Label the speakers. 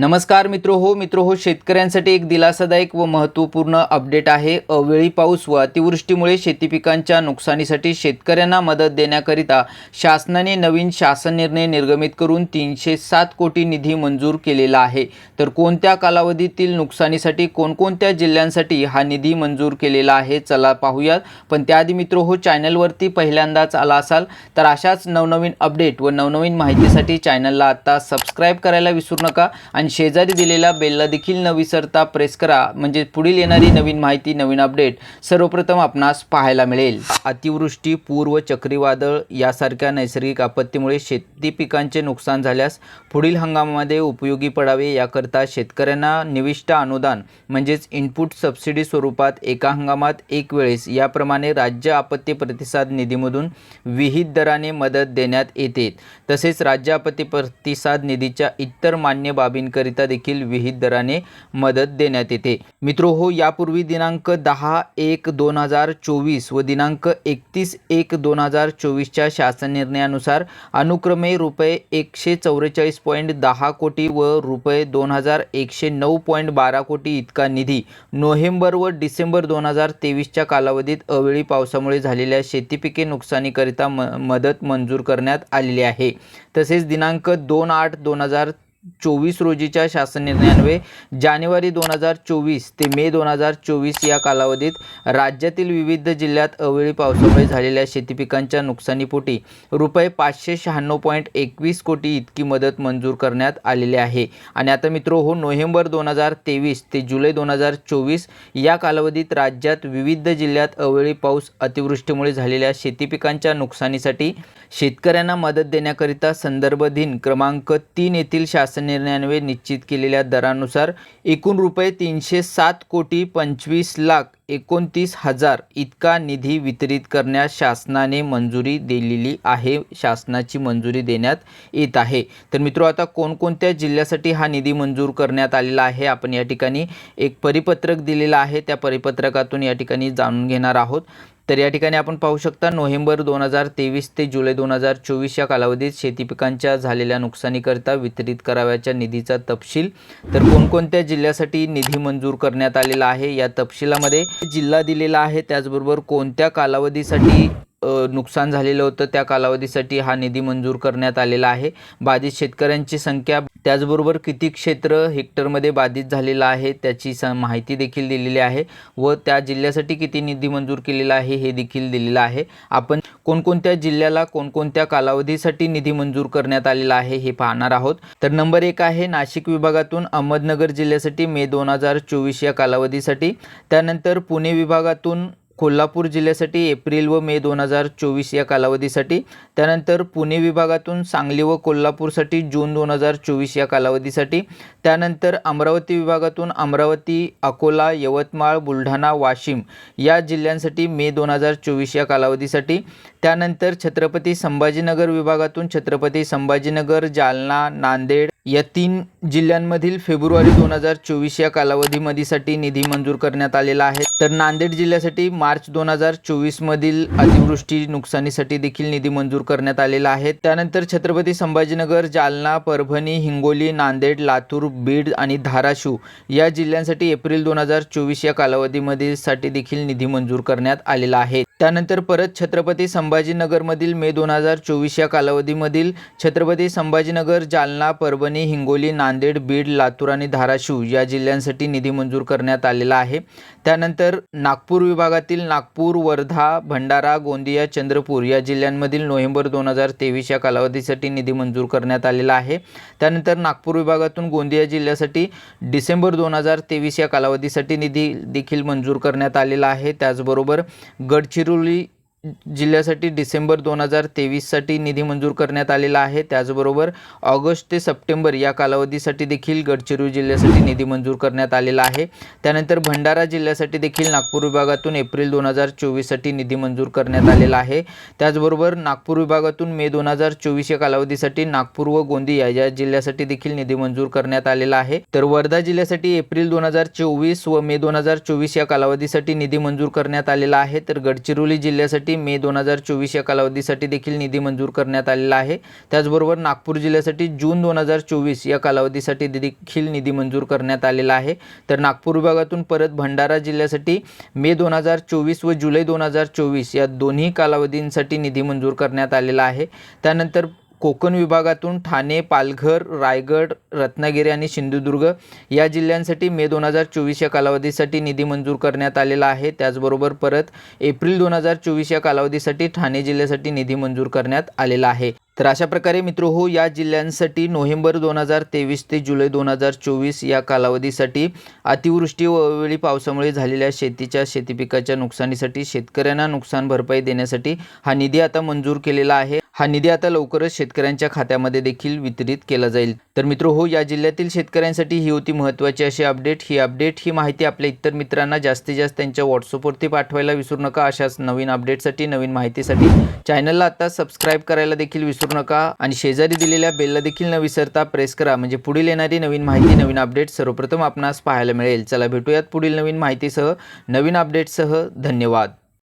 Speaker 1: नमस्कार मित्र हो मित्र हो शेतकऱ्यांसाठी एक दिलासादायक व महत्त्वपूर्ण अपडेट आहे. अवेळी पाऊस व अतिवृष्टीमुळे शेती पिकांच्या नुकसानीसाठी शेतकऱ्यांना मदत देण्याकरिता शासनाने नवीन शासन निर्णय निर्गमित करून तीनशे सात कोटी निधी मंजूर केलेला आहे. तर कोणत्या कालावधीतील नुकसानीसाठी कोणकोणत्या जिल्ह्यांसाठी हा निधी मंजूर केलेला आहे चला पाहूयात. पण त्याआधी मित्र हो चॅनलवरती पहिल्यांदाच आला असाल तर अशाच नवनवीन अपडेट व नवनवीन माहितीसाठी चॅनलला आत्ता सबस्क्राईब करायला विसरू नका आणि शेजारी दिलेल्या बेलला देखील न विसरता प्रेस करा. म्हणजे पुढील येणारी नवीन माहिती नवीन अपडेट सर्वप्रथम आपणास पाहायला मिळेल. अतिवृष्टी पूर व चक्रीवादळ यासारख्या नैसर्गिक आपत्तीमुळे शेती पिकांचे नुकसान झाल्यास पुढील हंगामामध्ये उपयोगी पडावे याकरता शेतकऱ्यांना निविष्ट अनुदान म्हणजेच इनपुट सबसिडी स्वरूपात एका हंगामात एक वेळेस याप्रमाणे राज्य आपत्ती प्रतिसाद निधीमधून विहित दराने मदत देण्यात येते. तसेच राज्य आपत्ती प्रतिसाद निधीच्या इतर मान्य बाबींकरिता देखील विहित दराने मदत देण्यात येते. मित्रो हो यापूर्वी दिनांक दहा एक दोन हजार चोवीस व दिनांक एकतीस एक दोन हजार चोवीसच्या शासन निर्णयानुसार अनुक्रमे रुपये एकशे चौवेचाळीस पॉईंट दहा कोटी व रुपये दोन हजार एकशे नऊ पॉईंट बारा कोटी इतका निधी नोव्हेंबर व डिसेंबर दोन हजार तेवीसच्या कालावधीत अवेळी पावसामुळे झालेल्या शेतीपिके नुकसानीकरिता म मदत मंजूर करण्यात आलेली आहे. तसेच दिनांक दोन आठ दोन हजार चोवीस रोजीच्या शासन निर्णयान्वये जानेवारी दोन हजार चोवीस ते मे दोन हजार चोवीस या कालावधीत राज्यातील विविध जिल्ह्यात अवेळी पावसामुळे झालेल्या शेतीपिकांच्या नुकसानीपोटी रुपये पाचशे शहाण्णव पॉईंट एकवीस कोटी इतकी मदत मंजूर करण्यात आलेली आहे. आणि आता मित्रो हो नोव्हेंबर दोन हजार तेवीस ते जुलै दोन हजार चोवीस या कालावधीत राज्यात विविध जिल्ह्यात अवेळी पाऊस अतिवृष्टीमुळे झालेल्या शेतीपिकांच्या नुकसानीसाठी शेतकऱ्यांना मदत देण्याकरिता संदर्भ दिन क्रमांक तीन येथील शासन निर्णयान्वये निश्चित केलेल्या दरानुसार एकूण रुपये तीनशे सात कोटी पंचवीस लाख एकोणतीस हजार इतका निधी वितरित करण्यास शासनाने मंजुरी दिलेली आहे शासनाची मंजुरी देण्यात येत आहे. तर मित्रो आता कोणकोणत्या जिल्ह्यासाठी हा निधी मंजूर करण्यात आलेला आहे? आपण या ठिकाणी एक परिपत्रक दिलेलं आहे. त्या परिपत्रकातून या ठिकाणी जाणून घेणार आहोत. तर या ठिकाणी आपण पाहू शकता नोव्हेंबर दोन हजार तेवीस ते जुलै दोन हजार चोवीस या कालावधीत शेती पिकांच्या झालेल्या नुकसानीकरिता वितरित करावयाच्या निधीचा तपशील तर कोणकोणत्या जिल्ह्यासाठी निधी मंजूर करण्यात आलेला आहे या तपशिलामध्ये जिल्हा दिलेला आहे. त्याचबरोबर कोणत्या कालावधीसाठी नुकसान झालेलं होतं. त्या कालावधीसाठी हा निधी मंजूर करण्यात आलेला आहे. बाधित शेतकऱ्यांची संख्या त्याचबरोबर किती क्षेत्र हेक्टरमध्ये बाधित झालेलं आहे त्याची स माहिती देखील दिलेली आहे व त्या जिल्ह्यासाठी किती निधी मंजूर केलेला आहे हे देखील दिलेलं आहे. आपण कोणकोणत्या जिल्ह्याला कोणकोणत्या कालावधीसाठी निधी मंजूर करण्यात आलेला आहे हे पाहणार आहोत. तर नंबर एक आहे नाशिक विभागातून अहमदनगर जिल्ह्यासाठी मे दोन हजार चोवीस या कालावधीसाठी. त्यानंतर पुणे विभागातून कोल्हापूर जिल्ह्यासाठी एप्रिल व मे दोन हजार चोवीस या कालावधीसाठी त्यानंतर पुणे विभागातून सांगली व कोल्हापूरसाठी जून दोन हजार चोवीस या कालावधीसाठी त्यानंतर अमरावती विभागातून अमरावती अकोला यवतमाळ बुलढाणा वाशिम या जिल्ह्यांसाठी मे दोन हजार चोवीस या कालावधीसाठी त्यानंतर छत्रपती संभाजीनगर विभागातून छत्रपती संभाजीनगर जालना नांदेड या तीन जिल्ह्यांमधील फेब्रुवारी दोन हजार चोवीस या कालावधीमध्येसाठी निधी मंजूर करण्यात आलेला आहे. तर नांदेड जिल्ह्यासाठी मार्च दोन हजार चोवीसमधील अतिवृष्टी नुकसानीसाठी देखील निधी मंजूर करण्यात आलेला आहे. त्यानंतर छत्रपती संभाजीनगर जालना परभणी हिंगोली नांदेड लातूर बीड आणि धाराशिव या जिल्ह्यांसाठी एप्रिल दोन हजार चोवीस या कालावधीमध्ये साठी देखील निधी मंजूर करण्यात आलेला आहे. त्यानंतर परत छत्रपती संभाजीनगरमधील मे दोन हजार चोवीस या कालावधीमधील छत्रपती संभाजीनगर जालना परभणी हिंगोली नांदेड बीड लातूर आणि धाराशिव या जिल्ह्यांसाठी निधी मंजूर करण्यात आलेला आहे. त्यानंतर नागपूर विभागातील नागपूर वर्धा भंडारा गोंदिया चंद्रपूर या जिल्ह्यांमधील नोव्हेंबर दोन हजार तेवीस या कालावधीसाठी निधी मंजूर करण्यात आलेला आहे. त्यानंतर नागपूर विभागातून गोंदिया जिल्ह्यासाठी डिसेंबर दोन हजार तेवीस या कालावधीसाठी निधी देखील मंजूर करण्यात आलेला आहे. त्याचबरोबर गडचिरोली Really. जिल्ह्यासाठी डिसेंबर दोन हजार तेवीससाठी निधी मंजूर करण्यात आलेला आहे. त्याचबरोबर ऑगस्ट ते सप्टेंबर या कालावधीसाठी देखील गडचिरोली जिल्ह्यासाठी निधी मंजूर करण्यात आलेला आहे. त्यानंतर भंडारा जिल्ह्यासाठी देखील नागपूर विभागातून एप्रिल दोन हजार चोवीससाठी निधी मंजूर करण्यात आलेला आहे. त्याचबरोबर नागपूर विभागातून मे दोन हजार चोवीस या कालावधीसाठी नागपूर व गोंदिया या जिल्ह्यासाठी देखील निधी मंजूर करण्यात आलेला आहे. तर वर्धा जिल्ह्यासाठी एप्रिल दोन हजार चोवीस व मे दोन हजार चोवीस या कालावधीसाठी निधी मंजूर करण्यात आलेला आहे. तर गडचिरोली जिल्ह्यासाठी जिल्ह्यासाठी मे दोन हजार चोवीस या कालावधीसाठी देखील निधी मंजूर करण्यात आलेला आहे. त्याचबरोबर नागपूर जिल्ह्यासाठी जून दोन हजार चोवीस या कालावधीसाठी देखील निधी मंजूर करण्यात आलेला आहे. तर नागपूर विभागातून परत भंडारा जिल्ह्यासाठी मे दोन हजार चोवीस व जुलै दोन हजार चोवीस या दोन्ही कालावधींसाठी निधी मंजूर करण्यात आलेला आहे. त्यानंतर कोकण विभागातून ठाणे पालघर रायगड रत्नागिरी आणि सिंधुदुर्ग या जिल्ह्यांसाठी मे दोन हजार चोवीस या कालावधीसाठी निधी मंजूर करण्यात आलेला आहे. त्याचबरोबर परत एप्रिल दोन हजार चोवीस या कालावधीसाठी ठाणे जिल्ह्यासाठी निधी मंजूर करण्यात आलेला आहे. तर अशा प्रकारे मित्र हो या जिल्ह्यांसाठी नोव्हेंबर दोन हजार तेवीस ते जुलै दोन हजार चोवीस या कालावधीसाठी अतिवृष्टी व अवेळी पावसामुळे झालेल्या शेतीच्या शेती पिकाच्या नुकसानीसाठी शेतकऱ्यांना नुकसान भरपाई देण्यासाठी हा निधी आता मंजूर केलेला आहे. हा निधी आता लवकरच शेतकऱ्यांच्या खात्यामध्ये देखील वितरित केला जाईल. तर मित्र हो या जिल्ह्यातील शेतकऱ्यांसाठी ही होती महत्त्वाची अशी अपडेट. ही अपडेट ही माहिती आपल्या इतर मित्रांना जास्तीत जास्त त्यांच्या व्हॉट्सअपवरती पाठवायला विसरू नका. अशाच नवीन अपडेटसाठी नवीन माहितीसाठी चॅनलला आता सबस्क्राईब करायला देखील विसरू नका. आणि शेजारी दिलेल्या बेलला देखील न विसरता प्रेस करा. म्हणजे पुढील येणारी नवीन माहिती नवीन अपडेट सर्वप्रथम आपणास पाहायला मिळेल. चला भेटूयात पुढील नवीन माहितीसह. नवीन अपडेटसह धन्यवाद.